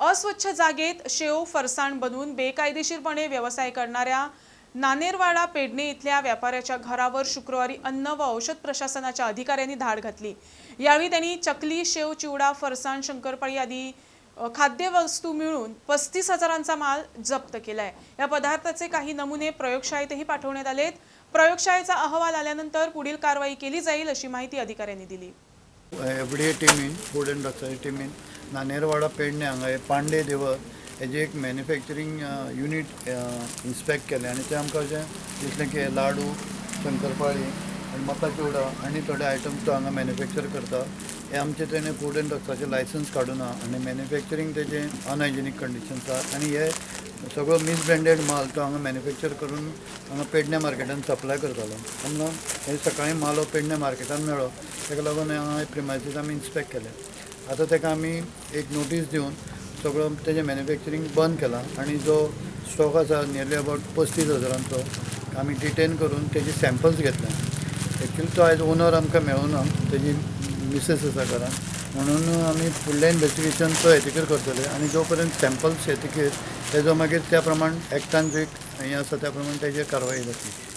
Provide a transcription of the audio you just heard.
अस्वच्छ जागेत शेव फरसाण बनवून बेकायदेशीरपणे व्यवसाय करणाऱ्या नानेरवाडा पेडणे इथल्या व्यापाऱ्याच्या घरावर शुक्रवारी अन्न व औषध प्रशासनाच्या अधिकाऱ्यांनी धाड घातली. यावेळी त्यांनी चकली शेव चिवडा फरसाण शंकरपाळी आदी खाद्यवस्तू मिळून पस्तीस हजारांचा माल जप्त केला आहे या पदार्थाचे काही नमुने प्रयोगशाळेतही पाठवण्यात आलेत. प्रयोगशाळेचा अहवाल आल्यानंतर पुढील कारवाई केली जाईल अशी माहिती अधिकाऱ्यांनी दिली. एफ डी ए टिमीन food and team in. Nanerwada Pedne हांगा हे पांडे देवर हेजे एक मॅन्युफॅक्चरींग युनीट इन्स्पेक्ट केलें. आनी तें आमकां अशें दिसलें की लाडू शंकरपाळी आनी मका चिवडा आनी थोडे आयटम्स तो हांगा मॅन्युफॅक्चर करता. हे आमचे तेणें फूड एंड ड्रग्साचें लायसन्स काडूना आनी मॅन्युफॅक्चरींग तेजें अनहायजिनीक कंडिशन्स आसा आनी हे. सगळो मिसब्रँडेड माल तो हांगा मॅन्युफॅक्चर करून हांगा पेडण्या मार्केटान सप्लाय करतालो. तेन्ना हे सकाळीं माल हो पेडण्या मार्केटान मेळ्ळो तेका लागून हांगा प्रिमायसीस आमी इन्स्पेक्ट केले. आतां तेका आमी एक नोटीस दिवन सगळो तेजें मॅन्युफॅक्चरींग बंद केलां आनी जो स्टॉक आसा नियरली अबावट पस्तीस हजारांचो आमी डिटेन करून तेजी सॅम्पल्स घेतले. एक्चुली तो आयज ओनर आमकां मेळूना तेजी मिसेस आसा घरान. म्हणून आमी फुडलें इन्वेस्टिगेशन तो हेतीकर करतले आनी जो पर्यंत सॅम्पल्स येतकीर तेजो मागीर त्या प्रमाण एक्टान जे हें आसा त्या प्रमाण तेजेर कारवाई जातली.